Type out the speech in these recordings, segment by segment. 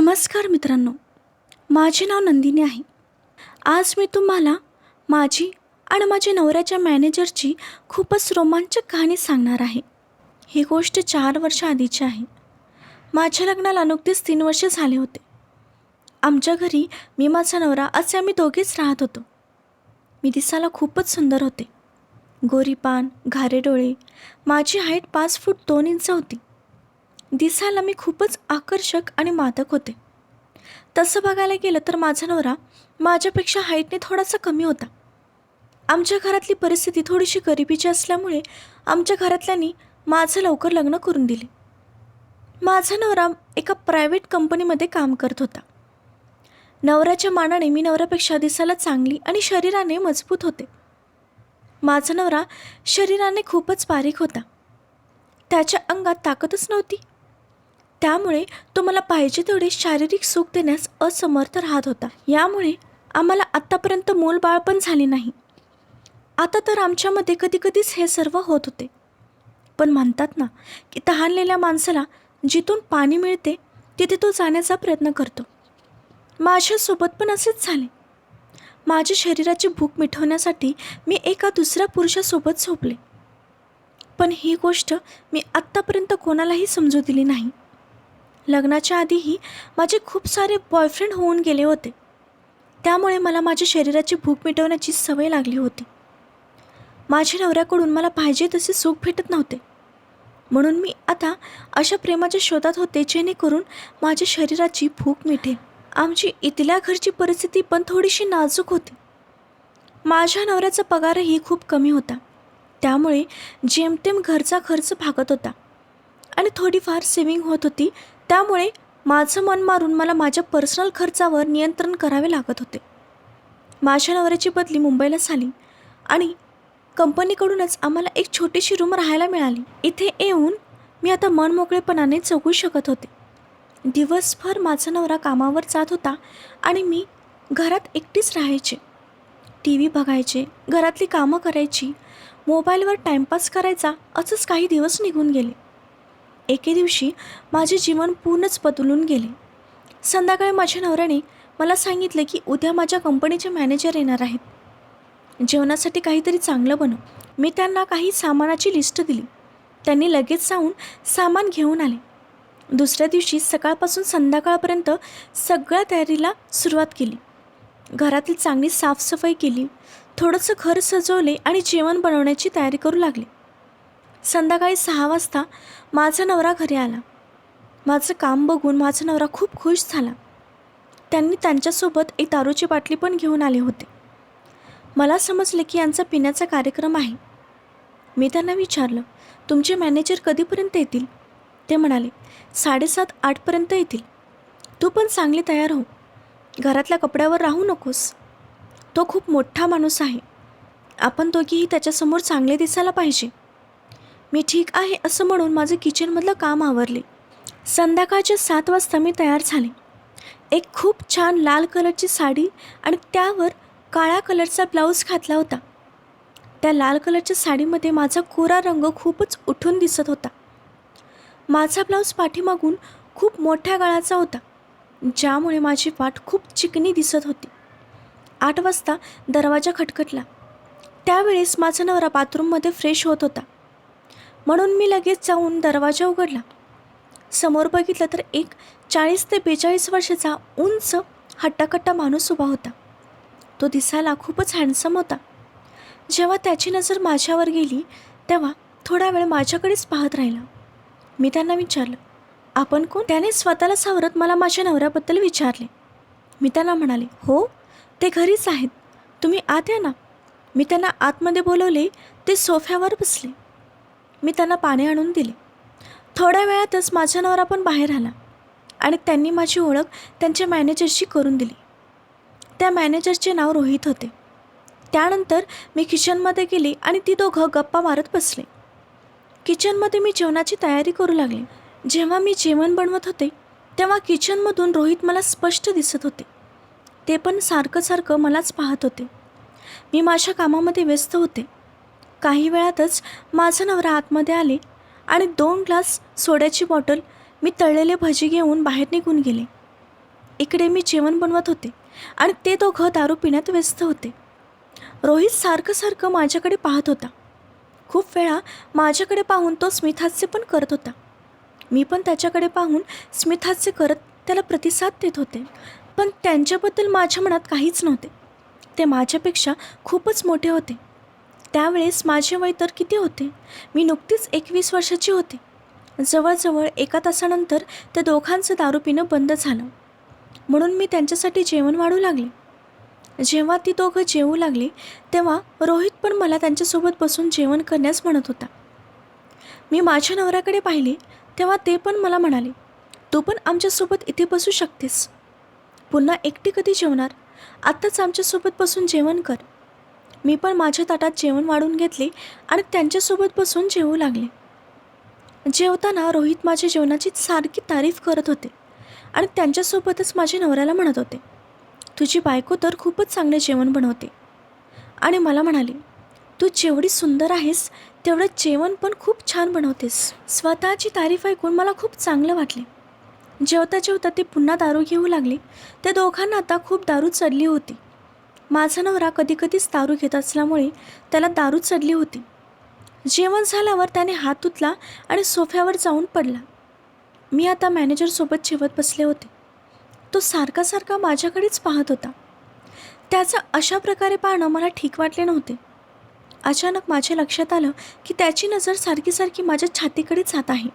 नमस्कार मित्रांनो. माझे नाव नंदिनी आहे. आज मी तुम्हाला माझी आणि माझ्या नवऱ्याच्या मॅनेजरची खूपच रोमांचक कहाणी सांगणार आहे. ही गोष्ट चार वर्ष आधीची आहे. माझ्या लग्नाला नुकतीच तीन वर्ष झाले होते. आमच्या घरी मी माझा नवरा असे आम्ही दोघेच राहत होतो. मी दिसायला खूपच सुंदर होते. गोरीपान घारे डोळे माझी हाईट पाच फूट दोन इंच होती. दिसायला मी खूपच आकर्षक आणि मादक होते. तसं बघायला गेलं तर माझा नवरा माझ्यापेक्षा हाईटने थोडासा कमी होता. आमच्या घरातली परिस्थिती थोडीशी गरिबीची असल्यामुळे आमच्या घरातल्यांनी माझं लवकर लग्न करून दिले. माझा नवरा एका प्रायव्हेट कंपनीमध्ये काम करत होता. नवऱ्याच्या मानाने मी नवऱ्यापेक्षा दिसायला चांगली आणि शरीराने मजबूत होते. माझा नवरा शरीराने खूपच बारीक होता. त्याच्या अंगात ताकदच नव्हती. त्यामुळे तो मला पाहिजे तेवढे शारीरिक सुख देण्यास असमर्थ राहत होता. यामुळे आम्हाला आत्तापर्यंत मोलबाळ पण झाले नाही. आता तर आमच्यामध्ये कधी कधीच हे सर्व होत होते. पण म्हणतात ना की तहानलेल्या माणसाला जिथून पाणी मिळते तिथे तो जाण्याचा प्रयत्न करतो. माझ्यासोबत पण असेच झाले. माझ्या शरीराची भूक मिटवण्यासाठी मी एका दुसऱ्या पुरुषासोबत झोपले. पण ही गोष्ट मी आत्तापर्यंत कोणालाही समजू दिली नाही. लग्नाच्या आधीही माझे खूप सारे बॉयफ्रेंड होऊन गेले होते. त्यामुळे मला माझ्या शरीराची भूक मिटवण्याची सवय लागली होती. माझ्या नवऱ्याकडून मला पाहिजे तसे सुख भेटत नव्हते. म्हणून मी आता अशा प्रेमाच्या शोधात होते जेणेकरून माझ्या शरीराची भूक मिटेल आमची इथल्या घरची परिस्थिती पण थोडीशी नाजूक होती. माझ्या नवऱ्याचा पगारही खूप कमी होता. त्यामुळे जेमतेम घरचा खर्च भागत होता. आणि थोडीफार सेविंग होत होती त्यामुळे माझं मन मारून मला माझ्या पर्सनल खर्चावर नियंत्रण करावे लागत होते. माझ्या नवऱ्याची बदली मुंबईला झाली आणि कंपनीकडूनच आम्हाला एक छोटीशी रूम राहायला मिळाली. इथे येऊन मी आता मनमोकळेपणाने जगू शकत होते. दिवसभर माझा नवरा कामावर जात होता आणि मी घरात एकटीच राहायचे. टी व्ही बघायचे घरातली कामं करायची मोबाईलवर टाईमपास करायचा असंच काही दिवस निघून गेले. एके दिवशी माझे जीवन पूर्णच बदलून गेले. संध्याकाळी माझ्या नवऱ्याने मला सांगितले की उद्या माझ्या कंपनीचे मॅनेजर येणार आहेत. जेवणासाठी काहीतरी चांगलं बनव. मी त्यांना काही सामानाची लिस्ट दिली. त्यांनी लगेच जाऊन सामान घेऊन आले. दुसऱ्या दिवशी सकाळपासून संध्याकाळपर्यंत सगळ्या तयारीला सुरुवात केली. घरातील चांगली साफसफाई केली. थोडंसं घर सजवले आणि जेवण बनवण्याची तयारी करू लागले. संध्याकाळी सहा वाजता माझा नवरा घरी आला. माझं काम बघून माझा नवरा खूप खुश झाला. त्यांनी त्यांच्यासोबत एक दारूची बाटली पण घेऊन आले होते. मला समजले की यांचा पिण्याचा कार्यक्रम आहे. मी त्यांना विचारलं तुमचे मॅनेजर कधीपर्यंत येतील? ते म्हणाले साडेसात आठपर्यंत येतील. तू पण चांगली तयार हो. घरातल्या कपड्यावर राहू नकोस. तो खूप मोठा माणूस आहे. आपण दोघीही त्याच्यासमोर चांगले दिसायला पाहिजे. मी ठीक आहे असं म्हणून माझं किचनमधलं काम आवरले. संध्याकाळच्या सात वाजता मी तयार झाले. एक खूप छान लाल कलरची साडी आणि त्यावर काळ्या कलरचा ब्लाऊज घातला होता. त्या लाल कलरच्या साडीमध्ये माझा कोरा रंग खूपच उठून दिसत होता. माझा ब्लाऊज पाठीमागून खूप मोठ्या गळाचा होता ज्यामुळे माझी पाठ खूप चिकनी दिसत होती. आठ वाजता दरवाजा खटखटला. त्यावेळेस माझा नवरा बाथरूममध्ये फ्रेश होत होता. म्हणून मी लगेच जाऊन दरवाजा उघडला. समोर बघितलं तर एक चाळीस ते बेचाळीस वर्षाचा उंच हट्टाकट्टा माणूस उभा होता. तो दिसायला खूपच हँडसम होता. जेव्हा त्याची नजर माझ्यावर गेली तेव्हा थोडा वेळ माझ्याकडेच पाहत राहिला. मी त्यांना विचारलं आपण कोण? त्याने स्वतःला सावरत मला माझ्या नवऱ्याबद्दल विचारले. मी त्यांना म्हणाले हो ते घरीच आहेत. तुम्ही आत या ना. मी त्यांना आतमध्ये बोलवले ते सोफ्यावर बसले. मी त्यांना पाणी आणून दिले. थोड्या वेळातच माझ्या नवरा पण बाहेर आला आणि त्यांनी माझी ओळख त्यांच्या मॅनेजरशी करून दिली. त्या मॅनेजरचे नाव रोहित होते. त्यानंतर मी किचनमध्ये गेली आणि ती दोघं गप्पा मारत बसले. किचनमध्ये मी जेवणाची तयारी करू लागले. जेव्हा मी जेवण बनवत होते तेव्हा किचनमधून रोहित मला स्पष्ट दिसत होते. ते पण सारखं सारखं मलाच पाहत होते. मी माझ्या कामामध्ये व्यस्त होते. काही वेळातच माझा नवरा आतमध्ये आले आणि दोन ग्लास सोड्याची बॉटल मी तळलेले भजी घेऊन बाहेर निघून गेले. इकडे मी जेवण बनवत होते आणि ते दोघं दारू पिण्यात व्यस्त होते. रोहित सारखं सारखं माझ्याकडे पाहत होता. खूप वेळा माझ्याकडे पाहून तो स्मितहास्य पण करत होता. मी पण त्याच्याकडे पाहून स्मितहास्य करत त्याला प्रतिसाद देत होते. पण त्यांच्याबद्दल माझ्या मनात काहीच नव्हते. ते माझ्यापेक्षा खूपच मोठे होते. त्यावेळेस माझे वय तर किती होते? मी नुकतीच एकवीस वर्षाची होते. जवळजवळ एका तासानंतर त्या दोघांचं दारू पिणं बंद झालं. म्हणून मी त्यांच्यासाठी जेवण वाढू लागले. जेव्हा ती दोघं जेवू लागली तेव्हा रोहित पण मला त्यांच्यासोबत बसून जेवण करण्यास म्हणत होता. मी माझ्या नवऱ्याकडे पाहिले तेव्हा ते पण मला म्हणाले तू पण आमच्यासोबत इथे बसू शकतेस. पुन्हा एकटी कधी जेवणार? आत्ताच आमच्यासोबत बसून जेवण कर. मी पण माझ्या ताटात जेवण वाढून घेतले आणि त्यांच्यासोबत बसून जेवू लागले. जेवताना रोहित माझ्या जेवणाची सारखी तारीफ करत होते आणि त्यांच्यासोबतच माझ्या नवऱ्याला म्हणत होते तुझी बायको तर खूपच चांगले जेवण बनवते. आणि मला म्हणाले तू जेवढी सुंदर आहेस तेवढं जेवण पण खूप छान बनवतेस. स्वतःची तारीफ ऐकून मला खूप चांगलं वाटले. जेवता जेवता ते पुन्हा दारू घेऊ लागले. त्या दोघांना आता खूप दारू चढली होती. माझा नवरा कधीकधीच दारू घेत असल्यामुळे त्याला दारू चढली होती. जेवण झाल्यावर त्याने हात धुतला आणि सोफ्यावर जाऊन पडला. मी आता मॅनेजरसोबत जेवत बसले होते. तो सारखा सारखा माझ्याकडेच पाहत होता. त्याचं अशा प्रकारे पाहणं मला ठीक वाटले नव्हते. अचानक माझ्या लक्षात आलं की त्याची नजर सारखी सारखी माझ्या छातीकडे जात आहे.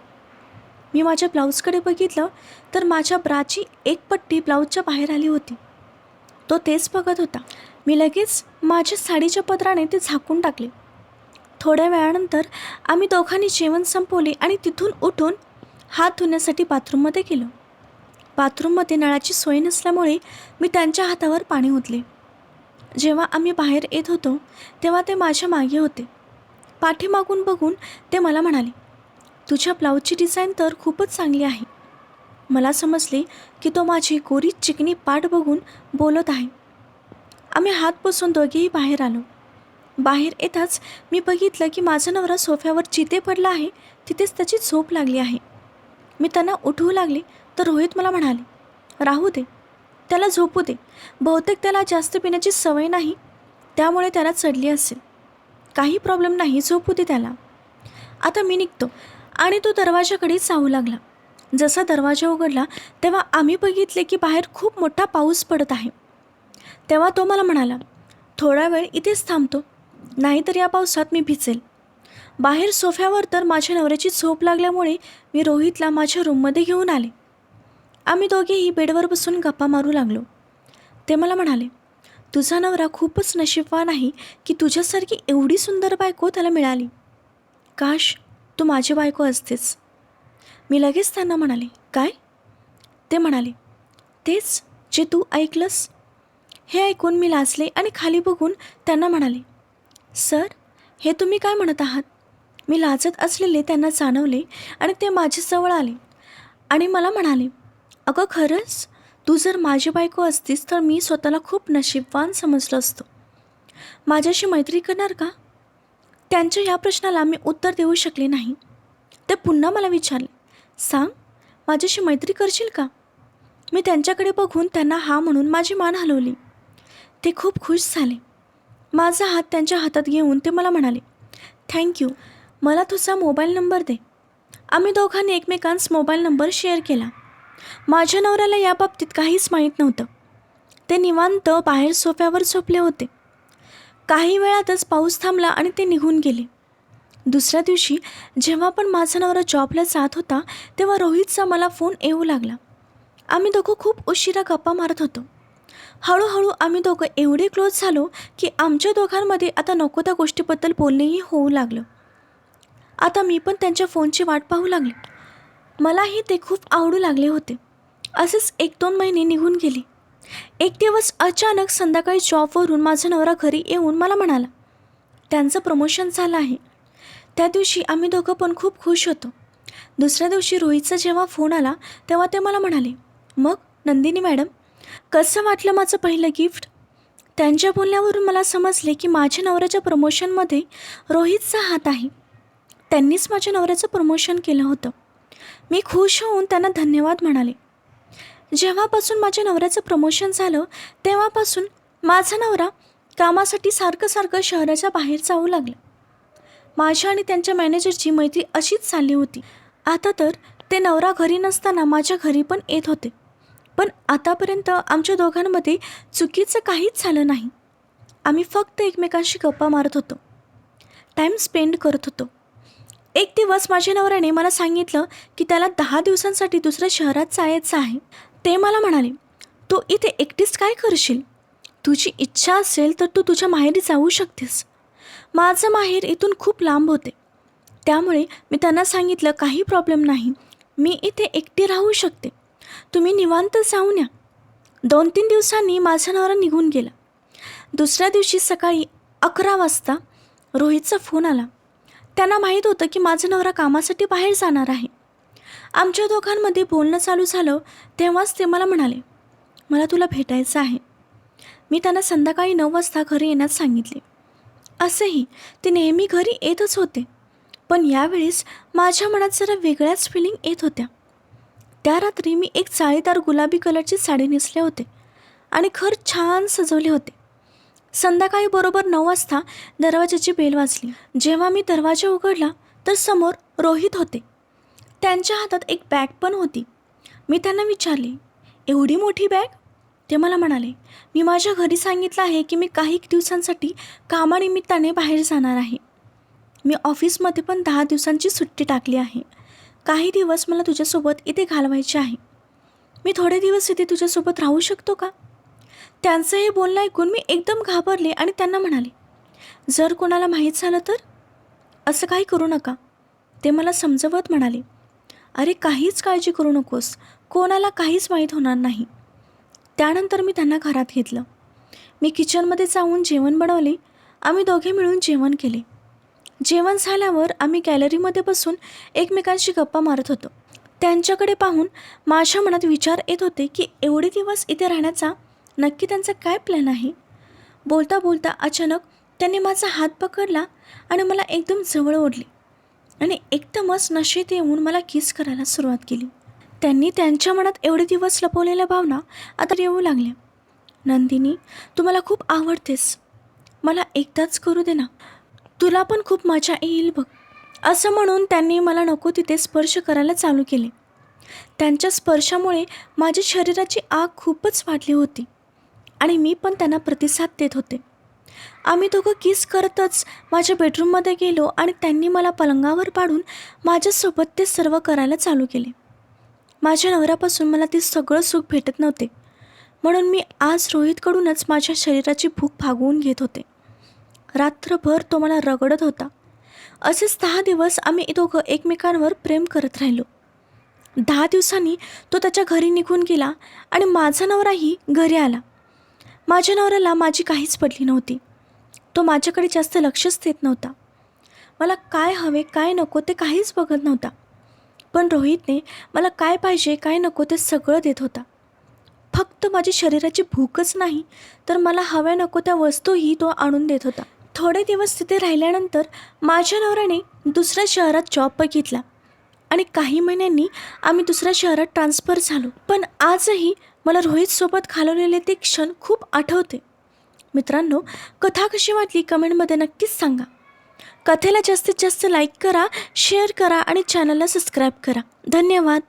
मी माझ्या ब्लाऊजकडे बघितलं तर माझ्या ब्राची एक पट्टी ब्लाऊजच्या बाहेर आली होती. तो तेच बघत होता. मी लगेच माझ्या साडीच्या पदराने ते झाकून टाकले. थोड्या वेळानंतर आम्ही दोघांनी जेवण संपवले आणि तिथून उठून हात धुण्यासाठी बाथरूममध्ये गेलो. बाथरूममध्ये नळाची सोय नसल्यामुळे मी त्यांच्या हातावर पाणी ओतले. जेव्हा आम्ही बाहेर येत होतो तेव्हा ते माझ्या मागे होते. पाठीमागून बघून ते मला म्हणाले तुझ्या ब्लाऊजची डिझाईन तर खूपच चांगली आहे. मला समजले की तो माझी गोरी चिकनी पाठ बघून बोलत आहे. आम्ही हात बसून दोघेही बाहेर आलो. बाहेर येताच मी बघितलं की माझा नवरा सोफ्यावर जिथे पडला आहे तिथेच त्याची झोप लागली आहे. मी त्यांना उठवू लागले तर रोहित मला म्हणाले राहू दे. त्याला झोपू दे. बहुतेक त्याला जास्त पिण्याची सवय नाही. त्यामुळे त्याला चढली असेल. काही प्रॉब्लेम नाही झोपू दे त्याला. आता मी निघतो आणि तो दरवाजाकडे जाऊ लागला. जसा दरवाजा उघडला तेव्हा आम्ही बघितले की बाहेर खूप मोठा पाऊस पडत आहे. तेव्हा तो मला म्हणाला थोडा वेळ इथेच थांबतो नाहीतर या पावसात मी भिजेल. बाहेर सोफ्यावर तर माझ्या नवऱ्याची झोप लागल्यामुळे मी रोहितला माझ्या रूममध्ये घेऊन आले. आम्ही दोघेही बेडवर बसून गप्पा मारू लागलो. ते मला म्हणाले तुझा नवरा खूपच नशीबवान आहे की तुझ्यासारखी एवढी सुंदर बायको त्याला मिळाली. काश तू माझी बायको असतेस. मी लगेच त्यांना म्हणाले काय? ते म्हणाले तेच जे तू ऐकलंस. हे ऐकून मी लाजले आणि खाली बघून त्यांना म्हणाले सर हे तुम्ही काय म्हणत आहात? मी लाजत असलेले त्यांना जाणवले आणि ते माझ्याजवळ आले आणि मला म्हणाले अगं खरंच तू जर माझी बायको असतीस तर मी स्वतःला खूप नशीबवान समजलं असतं. माझ्याशी मैत्री करणार का? त्यांच्या या प्रश्नाला मी उत्तर देऊ शकले नाही. ते पुन्हा मला विचारले सांग माझ्याशी मैत्री करशील का? मी त्यांच्याकडे बघून त्यांना हा म्हणून माझी मान हलवली. ते खूप खुश झाले. माझा हात त्यांच्या हातात घेऊन ते मला म्हणाले थँक्यू मला तुझा मोबाईल नंबर दे. आम्ही दोघांनी एकमेकांस मोबाईल नंबर शेअर केला. माझ्या नवऱ्याला या बाबतीत काहीच माहीत नव्हतं. ते निवांत बाहेर सोफ्यावर झोपले होते. काही वेळातच पाऊस थांबला आणि ते निघून गेले. दुसऱ्या दिवशी जेव्हा पण माझा नवरा जॉबला जात होता तेव्हा रोहितचा मला फोन येऊ लागला. आम्ही दोघं खूप उशिरा गप्पा मारत होतो. हळूहळू आम्ही दोघं एवढे क्लोज झालो की आमच्या दोघांमध्ये आता नको त्या गोष्टीबद्दल बोलणेही होऊ लागलं. आता मी पण त्यांच्या फोनची वाट पाहू लागले. मलाही ते खूप आवडू लागले होते. असेच एक दोन महिने निघून गेले. एक दिवस अचानक संध्याकाळी जॉबवरून माझा नवरा घरी येऊन मला म्हणाला त्यांचं प्रमोशन झालं आहे. त्या दिवशी आम्ही दोघं पण खूप खुश होतो. दुसऱ्या दिवशी रोहितचा जेव्हा फोन आला तेव्हा ते मला म्हणाले मग नंदिनी मॅडम कसं वाटलं माझं पहिलं गिफ्ट त्यांच्या बोलण्यावरून मला समजले की माझ्या नवऱ्याच्या प्रमोशनमध्ये रोहितचा हात आहे. त्यांनीच माझ्या नवऱ्याचं प्रमोशन केलं होतं. मी खुश होऊन त्यांना धन्यवाद म्हणाले. जेव्हापासून माझ्या नवऱ्याचं प्रमोशन झालं तेव्हापासून माझा नवरा कामासाठी सारखं सारखं शहराच्या बाहेर जाऊ लागलं. माझ्या आणि त्यांच्या मॅनेजरची मैत्री अशीच चालली होती. आता तर ते नवरा घरी नसताना माझ्या घरी पण येत होते. पण आतापर्यंत आमच्या दोघांमध्ये चुकीचं काहीच झालं नाही. आम्ही फक्त एकमेकांशी गप्पा मारत होतो. टाईम स्पेंड करत होतो. एक दिवस माझ्या नवऱ्याने मला सांगितलं की त्याला दहा दिवसांसाठी दुसऱ्या शहरात जायचं आहे. ते मला म्हणाले तू इथे एकटीच काय करशील? तुझी इच्छा असेल तर तू तुझ्या माहेरी जाऊ शकतेस. माझं माहेर इथून खूप लांब होते. त्यामुळे मी त्यांना सांगितलं काही प्रॉब्लेम नाही. मी इथे एकटी राहू शकते. तुम्ही निवांत जाऊन या. दोन तीन दिवसांनी माझा नवरा निघून गेला. दुसऱ्या दिवशी सकाळी अकरा वाजता रोहितचा फोन आला. त्यांना माहीत होतं की माझा नवरा कामासाठी बाहेर जाणार आहे. आमच्या दोघांमध्ये बोलणं चालू झालं तेव्हाच ते मला म्हणाले मला तुला भेटायचं आहे. मी त्यांना संध्याकाळी नऊ वाजता घरी येण्यास सांगितले. असंही ते नेहमी घरी येतच होते. पण यावेळेस माझ्या मनात जरा वेगळ्याच फिलिंग येत होत्या. त्या रात्री मी एक चाळीदार गुलाबी कलरची साडी नेसले होते आणि घर छान सजवले होते. संध्याकाळी बरोबर नऊ वाजता दरवाजाची बेल वाजली. जेव्हा मी दरवाजा उघडला तर समोर रोहित होते. त्यांच्या हातात एक बॅग पण होती. मी त्यांना विचारले एवढी मोठी बॅग ते मला म्हणाले मी माझ्या घरी सांगितलं आहे की मी काही दिवसांसाठी कामानिमित्ताने बाहेर जाणार आहे. मी ऑफिसमध्ये पण दहा दिवसांची सुट्टी टाकली आहे. काही दिवस मला तुझ्यासोबत इथे घालवायचे आहे. मी थोडे दिवस इथे तुझ्यासोबत राहू शकतो का? त्यांचं हे बोलणं ऐकून मी एकदम घाबरले आणि त्यांना म्हणाले जर कोणाला माहीत झालं तर? असं काही करू नका. ते मला समजवत म्हणाले अरे काहीच काळजी करू नकोस. कोणाला काहीच माहीत होणार नाही. त्यानंतर मी त्यांना घरात घेतलं. मी किचनमध्ये जाऊन जेवण बनवले. आम्ही दोघे मिळून जेवण केले. जेवण झाल्यावर आम्ही गॅलरीमध्ये बसून एकमेकांशी गप्पा मारत होतो. त्यांच्याकडे पाहून माझ्या मनात विचार येत होते की एवढे दिवस इथे राहण्याचा नक्की त्यांचा काय प्लॅन आहे? बोलता बोलता अचानक त्यांनी माझा हात पकडला आणि मला एकदम जवळ ओढले आणि एकदमच नशेत येऊन मला किस करायला सुरुवात केली. त्यांनी त्यांच्या मनात एवढे दिवस लपवलेल्या भावना आता येऊ लागल्या. नंदिनी तू मला खूप आवडतेस. मला एकदाच करू दे ना. तुला पण खूप मजा येईल बघ. असं म्हणून त्यांनी मला नको तिथे स्पर्श करायला चालू केले. त्यांच्या स्पर्शामुळे माझ्या शरीराची आग खूपच वाढली होती आणि मी पण त्यांना प्रतिसाद देत होते. आम्ही दोघं किस करतच माझ्या बेडरूममध्ये गेलो आणि त्यांनी मला पलंगावर पाडून माझ्यासोबत ते सर्व करायला चालू केले. माझ्या नवऱ्यापासून मला ते सगळं सुख भेटत नव्हते. म्हणून मी आज रोहितकडूनच माझ्या शरीराची भूक भागवून घेत होते. रात्रभर तो मला रगडत होता. असेच दहा दिवस आम्ही दोघं एकमेकांवर प्रेम करत राहिलो. दहा दिवसांनी तो त्याच्या घरी निघून गेला आणि माझा नवराही घरी आला. माझ्या नवऱ्याला माझी काहीच पडली नव्हती. तो माझ्याकडे जास्त लक्षच देत नव्हता. मला काय हवे काय नको ते काहीच बघत नव्हता. पण रोहितने मला काय पाहिजे काय नको ते सगळं देत होता. फक्त माझी शरीराची भूकच नाही तर मला हव्या नको त्या वस्तूही तो आणून देत होता. थोडे दिवस तिथे राहिल्यानंतर माझ्या नवऱ्याने दुसऱ्या शहरात जॉब बघितला आणि काही महिन्यांनी आम्ही दुसऱ्या शहरात ट्रान्सफर झालो. पण आजही मला रोहितसोबत घालवलेले ते क्षण खूप आठवते. मित्रांनो कथा कशी वाटली कमेंटमध्ये नक्कीच सांगा. कथेला जास्तीत जास्त लाईक करा शेअर करा आणि चॅनलला सबस्क्राईब करा. धन्यवाद.